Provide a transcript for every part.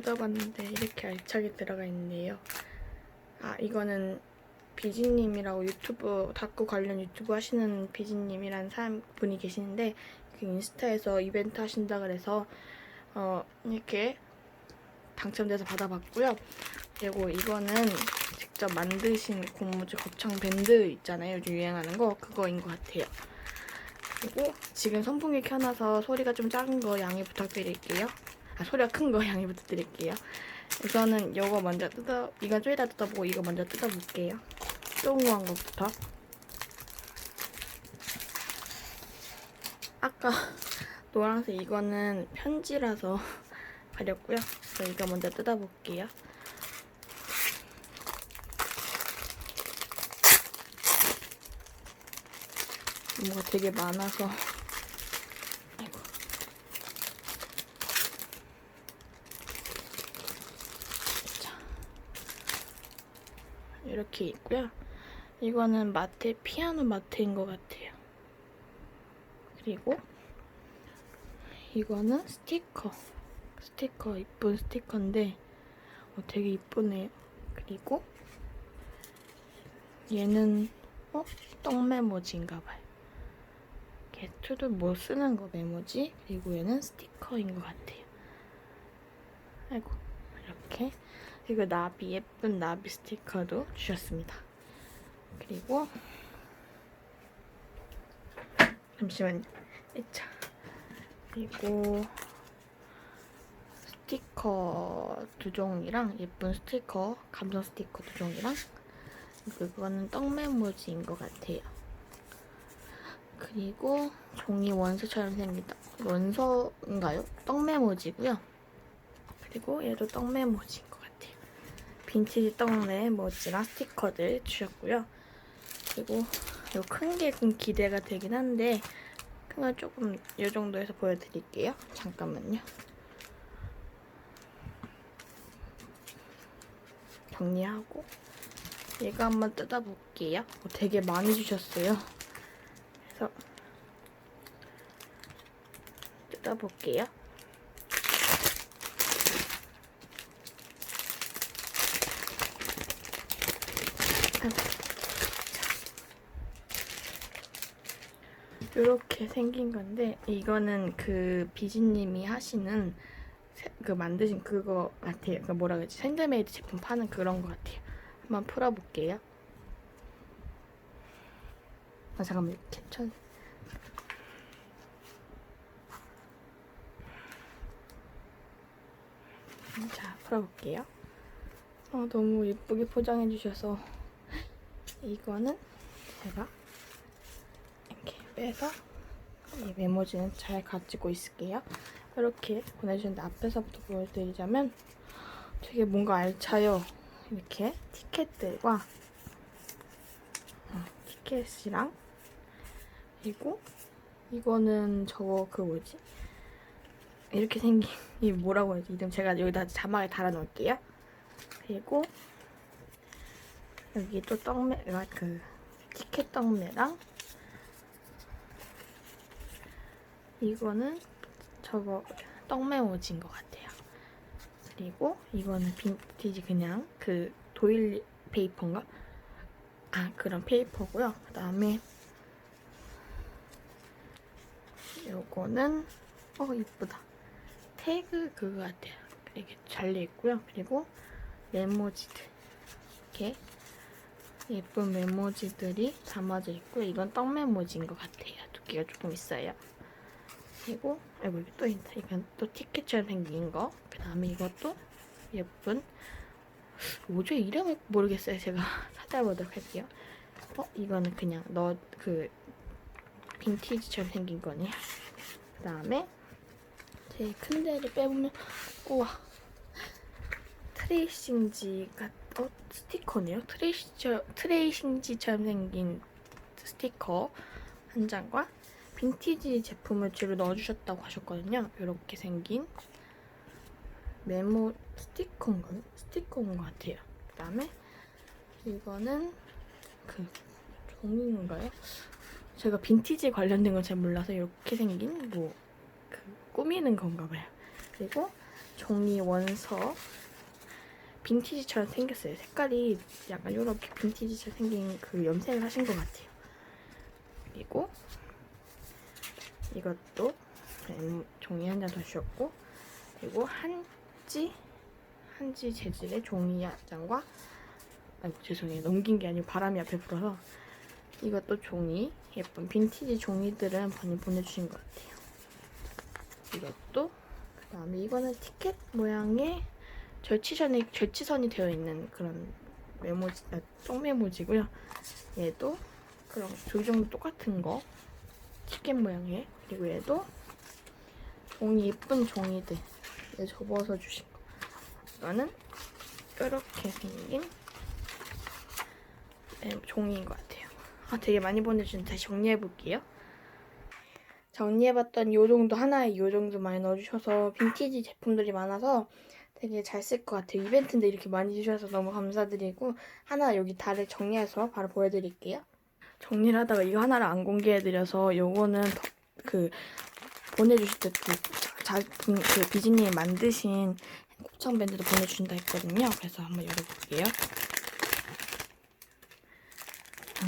뜯어봤는데 이렇게 알차게 들어가 있네요. 아 이거는 비지님이라고 유튜브 다꾸 관련 유튜브 하시는 비지님이라는 사람 분이 계시는데 그 인스타에서 이벤트 하신다 그래서 어 이렇게 당첨돼서 받아봤고요. 그리고 이거는 직접 만드신 고무줄 거창 밴드 있잖아요. 요즘 유행하는 거 그거인 것 같아요. 그리고 지금 선풍기 켜놔서 소리가 좀 작은 거 양해 부탁드릴게요. 아 소리가 큰 거 양해 부탁드릴게요. 우선은 이거 먼저 뜯어 이건 좀 이따 뜯어보고 이거 먼저 뜯어볼게요. 조그만 것부터. 아까 노란색 이거는 편지라서 가렸고요. 그래서 이거 먼저 뜯어볼게요. 뭐가 되게 많아서 아이고 자 이렇게 있고요. 이거는 마테 피아노 마테인 것 같아요. 그리고 이거는 스티커. 스티커 이쁜 스티커인데 어, 되게 이쁘네요. 그리고 얘는 어? 떡 메모지인가 봐요. 개투도 뭐 쓰는 거 메모지? 그리고 얘는 스티커인 것 같아요. 아이고 이렇게 그리고 나비 예쁜 나비 스티커도 주셨습니다 그리고 잠시만요 자 그리고 스티커 두 종이랑 예쁜 스티커 감성 스티커 두 종이랑 그거는 떡 메모지인 것 같아요 그리고 종이 원서처럼 생긴다. 원서인가요? 떡 메모지고요. 그리고 얘도 떡 메모지인 것 같아요. 빈티지 떡 메모지랑 스티커들 주셨고요. 그리고 이 큰 게 좀 기대가 되긴 한데 큰 건 조금 이 정도에서 보여드릴게요. 잠깐만요. 정리하고 얘가 한번 뜯어볼게요. 어, 되게 많이 주셨어요. 그래서 뜯어볼게요. 이렇게 생긴 건데 이거는 그 비지님이 하시는 세- 그 만드신 그거 같아요. 그 뭐라 그러지? 샌드메이드 제품 파는 그런 거 같아요. 한번 풀어볼게요. 아 잠깐만 이렇게 천. 자 풀어볼게요. 어, 너무 예쁘게 포장해 주셔서 이거는 제가 이렇게 빼서 이 메모지는 잘 가지고 있을게요. 이렇게 보내주셨는데 앞에서부터 보여드리자면 되게 뭔가 알차요. 이렇게 티켓들과 어, 티켓이랑 그리고 이거는 저거 그 뭐지? 이렇게 생긴 이 뭐라고 해야지 이름 제가 여기다 자막에 달아 놓을게요. 그리고 여기 또 떡매가 그 티켓 떡매랑 이거는 저거 떡메모지인 것 같아요. 그리고 이거는 빈티지 그냥 그 도일 페이퍼인가? 아 그런 페이퍼고요. 그 다음에 요거는 어 이쁘다. 태그 그거 같아요. 이렇게 잘려 있고요. 그리고 메모지들 이렇게 예쁜 메모지들이 담아져 있고 이건 떡 메모지인 것 같아요. 두께가 조금 있어요. 그리고 아이고 여기 또 있다. 이건 또 티켓처럼 생긴 거. 그 다음에 이것도 예쁜 뭐죠 이름을 모르겠어요. 제가 찾아보도록 할게요. 어 이거는 그냥 너 그 빈티지처럼 생긴 거네요. 그 다음에 제일 큰 데를 빼보면 우와 트레이싱지가 어 스티커네요. 트레이시 트레이싱지처럼 생긴 스티커 한 장과 빈티지 제품을 뒤로 넣어주셨다고 하셨거든요. 이렇게 생긴 메모 스티커인가요? 스티커인 것 같아요. 그 다음에 이거는 그 종이인가요? 제가 빈티지 관련된 건 잘 몰라서 이렇게 생긴 뭐 그 꾸미는 건가 봐요. 그리고 종이 원서 빈티지처럼 생겼어요. 색깔이 약간 이렇게 빈티지처럼 생긴 그 염색을 하신 것 같아요. 그리고 이것도 음, 종이 한 장 더 주셨고 그리고 한지 한지 재질의 종이 한 장과 아니 죄송해요 넘긴 게 아니고 바람이 앞에 불어서 이것도 종이 예쁜 빈티지 종이들은 많이 보내주신 것 같아요. 이것도 그 다음에 이거는 티켓 모양의 절치선이 절치선이 되어 있는 그런 메모지 아, 쪽메모지고요. 얘도 그런 두 정도 똑같은 거 티켓 모양의 그리고 얘도 종이 예쁜 종이들 얘 접어서 주신 거. 이거는 이렇게 생긴 네, 종이인 것 같아요. 아, 되게 많이 보내주는데 다시 정리해 볼게요. 정리해봤더니 요 정도 하나에 요 정도 많이 넣어주셔서 빈티지 제품들이 많아서 되게 잘 쓸 것 같아요. 이벤트인데 이렇게 많이 주셔서 너무 감사드리고 하나 여기 다를 정리해서 바로 보여드릴게요. 정리를 하다가 이거 하나를 안 공개해드려서 요거는 더- 그 보내주실 때그 그 비지님이 만드신 곱창 밴드도 보내주신다 했거든요. 그래서 한번 열어볼게요.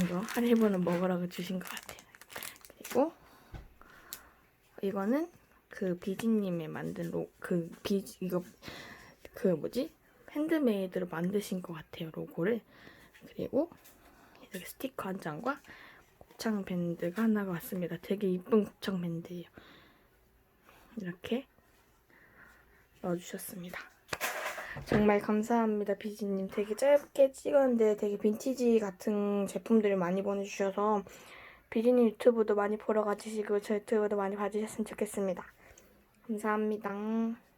이거 하리보는 먹으라고 주신 것 같아요. 그리고 이거는 그 비지님이 만든 로, 그 비, 이거 그 뭐지? 핸드메이드로 만드신 것 같아요, 로고를. 그리고 이렇게 스티커 한 장과 곱창 밴드가 하나가 왔습니다. 되게 이쁜 곱창 밴드예요. 이렇게 넣어주셨습니다. 정말 감사합니다, 비지님. 되게 짧게 찍었는데 되게 빈티지 같은 제품들을 많이 보내주셔서 비지님 유튜브도 많이 보러 가주시고 저 유튜브도 많이 봐주셨으면 좋겠습니다. 감사합니다.